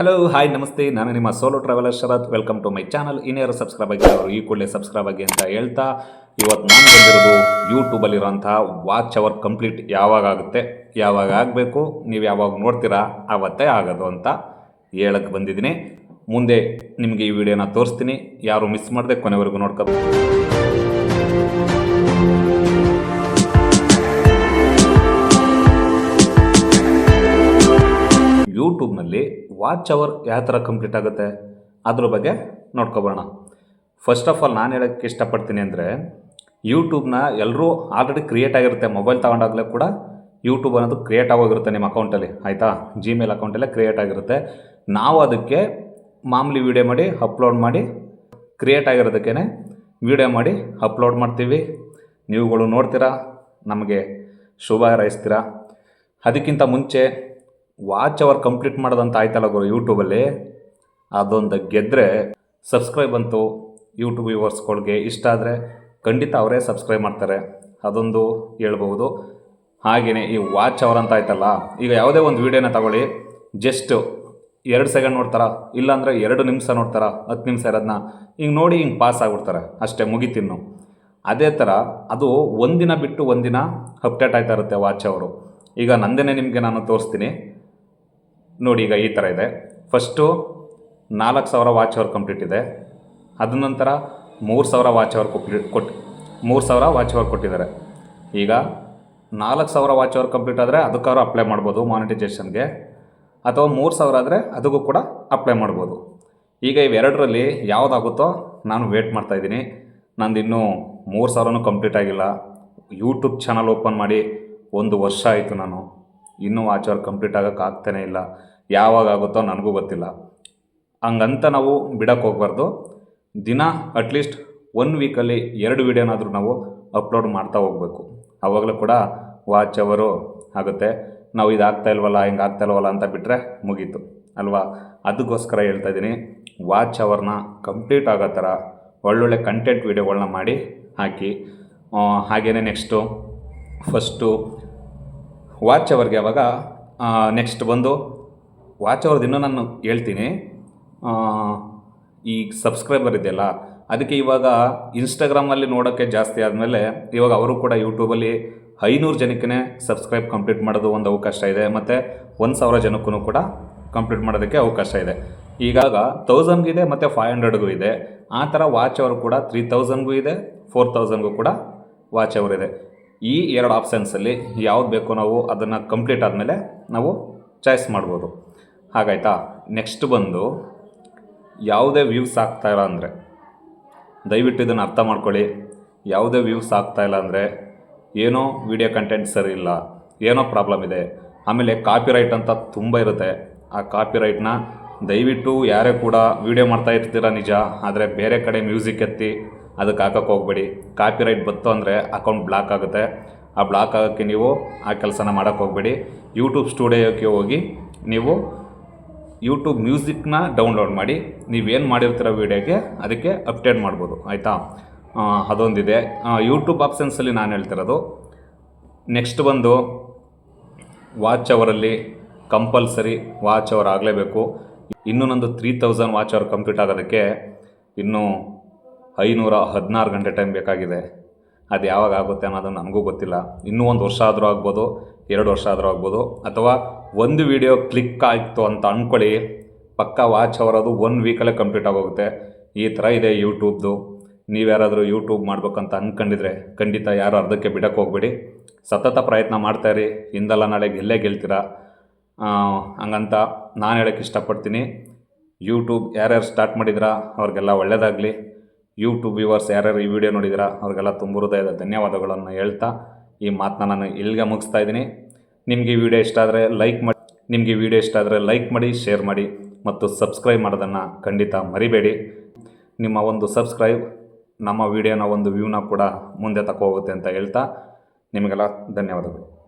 Hello hi ನಮಸ್ತೆ. ನಾನು ನಿಮ್ಮ solo traveller Sharath. Welcome to my channel ಇನ್ಯಾರು ಸಬ್ಸ್ಕ್ರೈಬ್ ಆಗಿ ಅವರು, ಈ ಕೂಡಲೇ ಸಬ್ಸ್ಕ್ರೈಬ್ ಆಗಿ ಅಂತ ಹೇಳ್ತಾ ಇವತ್ತು ನಾನು ಬಂದಿರೋದು ಯೂಟ್ಯೂಬಲ್ಲಿರೋಂತಹ ವಾಚ್ ಅವರ್ ಕಂಪ್ಲೀಟ್ ಯಾವಾಗ ಆಗುತ್ತೆ, ಯಾವಾಗ ಆಗಬೇಕು, ನೀವು ಯಾವಾಗ ನೋಡ್ತೀರಾ ಆವತ್ತೇ ಆಗೋದು ಅಂತ ಹೇಳಕ್ಕೆ ಬಂದಿದ್ದೀನಿ. ಮುಂದೆ ನಿಮಗೆ ಈ ವಿಡಿಯೋನ ತೋರಿಸ್ತೀನಿ. ಯಾರು ಮಿಸ್ ಮಾಡದೆ ಕೊನೆವರೆಗೂ ನೋಡ್ಕೋಬೇಕು ಯೂಟ್ಯೂಬ್ನಲ್ಲಿ ವಾಚ್ ಅವರ್ ಯಾವ ಥರ ಕಂಪ್ಲೀಟ್ ಆಗುತ್ತೆ ಅದ್ರ ಬಗ್ಗೆ ನೋಡ್ಕೊಬೋಣ ಫಸ್ಟ್ ಆಫ್ ಆಲ್ ನಾನು ಹೇಳೋಕ್ಕೆ ಇಷ್ಟಪಡ್ತೀನಿ ಅಂದರೆ ಯೂಟ್ಯೂಬ್ನ ಎಲ್ಲರೂ ಆಲ್ರೆಡಿ ಕ್ರಿಯೇಟ್ ಆಗಿರುತ್ತೆ ಮೊಬೈಲ್ ತೊಗೊಂಡಾಗಲೇ ಕೂಡ ಯೂಟ್ಯೂಬ್ ಅನ್ನೋದು ಕ್ರಿಯೇಟ್ ಆಗೋಗಿರುತ್ತೆ ನಿಮ್ಮ ಅಕೌಂಟಲ್ಲಿ ಆಯಿತಾ? ಜಿಮೇಲ್ ಅಕೌಂಟಲ್ಲೇ ಕ್ರಿಯೇಟ್ ಆಗಿರುತ್ತೆ. ನಾವು ಅದಕ್ಕೆ ಮಾಮೂಲಿ ವೀಡಿಯೋ ಮಾಡಿ ಅಪ್ಲೋಡ್ ಮಾಡಿ ಕ್ರಿಯೇಟ್ ಆಗಿರೋದಕ್ಕೇ ವೀಡಿಯೋ ಮಾಡಿ ಅಪ್ಲೋಡ್ ಮಾಡ್ತೀವಿ. ನೀವುಗಳು ನೋಡ್ತೀರಾ? ನಮಗೆ ಶುಭ ಹಾರೈಸ್ತೀರಾ? ಅದಕ್ಕಿಂತ ಮುಂಚೆ ವಾಚ್ ಅವರ್ ಕಂಪ್ಲೀಟ್ ಮಾಡೋದಂತ ಆಯ್ತಲ್ಲ ಗುರು ಯೂಟ್ಯೂಬಲ್ಲಿ ಅದೊಂದು ಗೆದ್ದರೆ ಸಬ್ಸ್ಕ್ರೈಬ್ ಅಂತು ಯೂಟ್ಯೂಬ್ ವ್ಯೂವರ್ಸ್ಗಳಿಗೆ ಇಷ್ಟ ಆದರೆ ಖಂಡಿತ ಅವರೇ ಸಬ್ಸ್ಕ್ರೈಬ್ ಮಾಡ್ತಾರೆ. ಅದೊಂದು ಹೇಳ್ಬೋದು ಹಾಗೆಯೇ ಈ ವಾಚ್ ಅವರ್ ಅಂತ ಆಯ್ತಲ್ಲ, ಈಗ ಯಾವುದೇ ಒಂದು ವೀಡಿಯೋನ ತಗೊಳ್ಳಿ. ಜಸ್ಟ್ ಎರಡು ಸೆಕೆಂಡ್ ನೋಡ್ತಾರ? ಇಲ್ಲಾಂದರೆ ಎರಡು ನಿಮಿಷ ನೋಡ್ತಾರ? ಹತ್ತು ನಿಮಿಷ ಇರೋದನ್ನ ಹಿಂಗೆ ನೋಡಿ ಹಿಂಗೆ ಪಾಸ್ ಆಗಿಬಿಡ್ತಾರೆ. ಅಷ್ಟೇ ಮುಗಿತಿನ್ನು ಅದೇ ಥರ ಅದು ಒಂದಿನ ಬಿಟ್ಟು ಒಂದಿನ ಅಪ್ಡೇಟ್ ಆಯ್ತಾ ಇರುತ್ತೆ ವಾಚ್ ಅವರು ಈಗ ನಂದೇನೆ ನಿಮಗೆ ನಾನು ತೋರಿಸ್ತೀನಿ. ನೋಡಿ ಈಗ ಈ ಥರ ಇದೆ. ಫಸ್ಟು ನಾಲ್ಕು ಸಾವಿರ ವಾಚ್ ಅವರ್ ಕಂಪ್ಲೀಟ್ ಇದೆ. ಅದ ನಂತರ ಮೂರು ಸಾವಿರ ವಾಚ್ ಅವರ್ ಕಂಪ್ಲೀಟ್ ಕೊಟ್ಟು ಮೂರು ಸಾವಿರ ವಾಚ್ ಅವರ್ ಕೊಟ್ಟಿದ್ದಾರೆ. ಈಗ ನಾಲ್ಕು ಸಾವಿರ ವಾಚ್ ಅವರ್ ಕಂಪ್ಲೀಟ್ ಆದರೆ ಅದಕ್ಕಾದ್ರು ಅಪ್ಲೈ ಮಾಡ್ಬೋದು ಮಾನಿಟೈಸೇಷನ್ಗೆ ಅಥವಾ ಮೂರು ಸಾವಿರ ಆದರೆ ಅದಕ್ಕೂ ಕೂಡ ಅಪ್ಲೈ ಮಾಡ್ಬೋದು. ಈಗ ಇವೆರಡರಲ್ಲಿ ಯಾವುದಾಗುತ್ತೋ ನಾನು ವೇಟ್ ಮಾಡ್ತಾಯಿದ್ದೀನಿ ನಂದು ಇನ್ನೂ ಮೂರು ಸಾವಿರನೂ ಕಂಪ್ಲೀಟ್ ಆಗಿಲ್ಲ. ಯೂಟ್ಯೂಬ್ ಚಾನಲ್ ಓಪನ್ ಮಾಡಿ ಒಂದು ವರ್ಷ ಆಯಿತು ನಾನು. ಇನ್ನೂ ವಾಚ್ ಅವರ್ ಕಂಪ್ಲೀಟ್ ಆಗೋಕ್ಕೆ ಆಗ್ತಾನೇ ಇಲ್ಲ. ಯಾವಾಗ ಆಗುತ್ತೋ ನನಗೂ ಗೊತ್ತಿಲ್ಲ. ಹಂಗಂತ ನಾವು ಬಿಡಕ್ಕೆ ಹೋಗ್ಬಾರ್ದು. ದಿನ ಅಟ್ಲೀಸ್ಟ್ ಒನ್ ವೀಕಲ್ಲಿ ಎರಡು ವೀಡಿಯೋನಾದರೂ ನಾವು ಅಪ್ಲೋಡ್ ಮಾಡ್ತಾ ಹೋಗಬೇಕು. ಆವಾಗಲೂ ಕೂಡ ವಾಚ್ ಅವರು ಆಗುತ್ತೆ. ನಾವು ಇದು ಆಗ್ತಾ ಇಲ್ವಲ್ಲ, ಹಿಂಗೆ ಆಗ್ತಾ ಇಲ್ವಲ್ಲ ಅಂತ ಬಿಟ್ಟರೆ ಮುಗೀತು. ಅಲ್ವಾ? ಅದಕ್ಕೋಸ್ಕರ ಹೇಳ್ತಾ ಇದ್ದೀನಿ ವಾಚ್ ಅವರ್ನ ಕಂಪ್ಲೀಟ್ ಆಗೋ ಥರ ಒಳ್ಳೊಳ್ಳೆ ಕಂಟೆಂಟ್ ವೀಡಿಯೋಗಳನ್ನ ಮಾಡಿ ಹಾಕಿ. ಹಾಗೆಯೇ ನೆಕ್ಸ್ಟು ಫಸ್ಟು ವಾಚ್ ಅವರ್ಗೆ ಅವಾಗ ನೆಕ್ಸ್ಟ್ ಬಂದು ವಾಚ್ ಅವ್ರದ್ದು ಇನ್ನೂ ನಾನು ಹೇಳ್ತೀನಿ. ಈ ಸಬ್ಸ್ಕ್ರೈಬರ್ ಇದೆಯಲ್ಲ, ಅದಕ್ಕೆ ಇವಾಗ ಇನ್ಸ್ಟಾಗ್ರಾಮಲ್ಲಿ ನೋಡೋಕ್ಕೆ ಜಾಸ್ತಿ ಆದಮೇಲೆ ಇವಾಗ ಅವರು ಕೂಡ ಯೂಟ್ಯೂಬಲ್ಲಿ ಐನೂರು ಜನಕ್ಕೇ ಸಬ್ಸ್ಕ್ರೈಬ್ ಕಂಪ್ಲೀಟ್ ಮಾಡೋದು ಒಂದು ಅವಕಾಶ ಇದೆ, ಮತ್ತು ಒಂದು ಸಾವಿರ ಜನಕ್ಕೂ ಕೂಡ ಕಂಪ್ಲೀಟ್ ಮಾಡೋದಕ್ಕೆ ಅವಕಾಶ ಇದೆ. ಈಗಾಗ ತೌಸಂಡ್ಗೂ ಇದೆ, ಮತ್ತು ಫೈವ್ ಹಂಡ್ರೆಡ್ಗೂ ಇದೆ. ಆ ಥರ ವಾಚ್ ಅವರು ಕೂಡ ತ್ರೀ ತೌಸಂಡ್ಗೂ ಇದೆ ಫೋರ್ ತೌಸಂಡ್ಗೂ ಕೂಡ ವಾಚ್ ಅವರ್ ಇದೆ. ಈ ಎರಡು ಆಪ್ಷನ್ಸಲ್ಲಿ ಯಾವ್ದು ಬೇಕೋ ನಾವು ಅದನ್ನು ಕಂಪ್ಲೀಟ್ ಆದಮೇಲೆ ನಾವು ಚಾಯ್ಸ್ ಮಾಡ್ಬೋದು. ಹಾಗಾಯ್ತಾ? ನೆಕ್ಸ್ಟ್ ಬಂದು ಯಾವುದೇ ವ್ಯೂಸ್ ಆಗ್ತಾ ಇಲ್ಲ ಅಂದರೆ, ದಯವಿಟ್ಟು ಇದನ್ನು ಅರ್ಥ ಮಾಡ್ಕೊಳ್ಳಿ. ಯಾವುದೇ ವ್ಯೂಸ್ ಆಗ್ತಾ ಇಲ್ಲ ಅಂದರೆ ಏನೋ ವಿಡಿಯೋ ಕಂಟೆಂಟ್ ಸರಿ ಇಲ್ಲ, ಏನೋ ಪ್ರಾಬ್ಲಮ್ ಇದೆ. ಆಮೇಲೆ ಕಾಪಿರೈಟ್ ಅಂತ ತುಂಬ ಇರುತ್ತೆ. ಆ ಕಾಪಿರೈಟ್ನ ದಯವಿಟ್ಟು ಯಾರೇ ಕೂಡ ವಿಡಿಯೋ ಮಾಡ್ತಾ ಇರ್ತೀರ ನಿಜ, ಆದರೆ ಬೇರೆ ಕಡೆ ಮ್ಯೂಸಿಕ್ ಎತ್ತಿ ಅದಕ್ಕೆ ಹಾಕಕ್ಕೆ ಹೋಗ್ಬೇಡಿ. ಕಾಪಿರೈಟ್ ಬತ್ತು ಅಂದರೆ ಅಕೌಂಟ್ ಬ್ಲಾಕ್ ಆಗುತ್ತೆ. ಆ ಬ್ಲಾಕ್ ಆಗೋಕ್ಕೆ ನೀವು ಆ ಕೆಲಸನ ಮಾಡೋಕ್ಕೆ ಹೋಗಬೇಡಿ. ಯೂಟ್ಯೂಬ್ ಸ್ಟುಡಿಯೋಕ್ಕೆ ಹೋಗಿ ನೀವು ಯೂಟ್ಯೂಬ್ ಮ್ಯೂಸಿಕ್ನ ಡೌನ್ಲೋಡ್ ಮಾಡಿ ನೀವೇನು ಮಾಡಿರ್ತೀರ ವೀಡಿಯೋಗೆ ಅದಕ್ಕೆ ಅಪ್ಡೇಟ್ ಮಾಡ್ಬೋದು, ಆಯಿತಾ? ಅದೊಂದಿದೆ. ಯೂಟ್ಯೂಬ್ ಆಪ್ಷನ್ಸಲ್ಲಿ ನಾನು ಹೇಳ್ತಿರೋದು. ನೆಕ್ಸ್ಟ್ ಬಂದು ವಾಚ್ ಅವರಲ್ಲಿ ಕಂಪಲ್ಸರಿ ವಾಚ್ ಅವರ್ ಆಗಲೇಬೇಕು. ಇನ್ನೂ ನಂದು three thousand watch hour complete ಆಗೋದಕ್ಕೆ ಇನ್ನೂ ಐನೂರ ಹದಿನಾರು ಗಂಟೆ ಟೈಮ್ ಬೇಕಾಗಿದೆ. ಅದು ಯಾವಾಗ ಆಗುತ್ತೆ ಅನ್ನೋದು ನನಗೂ ಗೊತ್ತಿಲ್ಲ. ಇನ್ನೂ ಒಂದು ವರ್ಷ ಆದರೂ ಆಗ್ಬೋದು, ಎರಡು ವರ್ಷ ಆದರೂ ಆಗ್ಬೋದು, ಅಥವಾ ಒಂದು ವಿಡಿಯೋ ಕ್ಲಿಕ್ ಆಯಿತು ಅಂತ ಅಂದ್ಕೊಳ್ಳಿ ಪಕ್ಕ ವಾಚ್ ಅವರದು ಒನ್ ವೀಕಲ್ಲೇ ಕಂಪ್ಲೀಟ್ ಆಗೋಗುತ್ತೆ. ಈ ಥರ ಇದೆ ಯೂಟ್ಯೂಬ್ದು. ನೀವ್ಯಾರಾದರೂ ಯೂಟ್ಯೂಬ್ ಮಾಡಬೇಕಂತ ಅಂದ್ಕೊಂಡಿದ್ರೆ ಖಂಡಿತ ಯಾರು ಅರ್ಧಕ್ಕೆ ಬಿಡಕ್ಕೆ ಹೋಗ್ಬೇಡಿ. ಸತತ ಪ್ರಯತ್ನ ಮಾಡ್ತಾಯಿರಿ ಹಿಂದಲ್ಲ ನಾಳೆ ಗೆಲ್ಲೇ ಗೆಲ್ತೀರಾ? ಹಂಗಂತ ನಾನು ಹೇಳೋಕ್ಕೆ ಇಷ್ಟಪಡ್ತೀನಿ. ಯೂಟ್ಯೂಬ್ ಯಾರ್ಯಾರು ಸ್ಟಾರ್ಟ್ ಮಾಡಿದ್ರಾ, ಅವ್ರಿಗೆಲ್ಲ ಒಳ್ಳೆಯದಾಗಲಿ ಯೂಟ್ಯೂಬ್ ವ್ಯೂವರ್ಸ್ ಯಾರ್ಯಾರು ಈ ವಿಡಿಯೋ ನೋಡಿದಿರಾ ಅವ್ರಿಗೆಲ್ಲ ತುಂಬ ಹೃದಯದ ಧನ್ಯವಾದಗಳನ್ನು ಹೇಳ್ತಾ ಈ ಮಾತನ್ನ ನಾನು ಇಲ್ಲಿಗೆ ಮುಗಿಸ್ತಾ ಇದ್ದೀನಿ. ನಿಮಗೆ ಈ ವಿಡಿಯೋ ಇಷ್ಟ ಆದರೆ ಲೈಕ್ ಮಾಡಿ, ನಿಮಗೆ ಈ ವಿಡಿಯೋ ಇಷ್ಟ ಆದರೆ ಲೈಕ್ ಮಾಡಿ ಶೇರ್ ಮಾಡಿ ಮತ್ತು ಸಬ್ಸ್ಕ್ರೈಬ್ ಮಾಡೋದನ್ನು ಖಂಡಿತ ಮರಿಬೇಡಿ. ನಿಮ್ಮ ಒಂದು ಸಬ್ಸ್ಕ್ರೈಬ್ ನಮ್ಮ ವಿಡಿಯೋನ ಒಂದು ವ್ಯೂನ ಕೂಡ ಮುಂದೆ ತಗೋ ಹೋಗುತ್ತೆ ಅಂತ ಹೇಳ್ತಾ ನಿಮಗೆಲ್ಲ ಧನ್ಯವಾದಗಳು.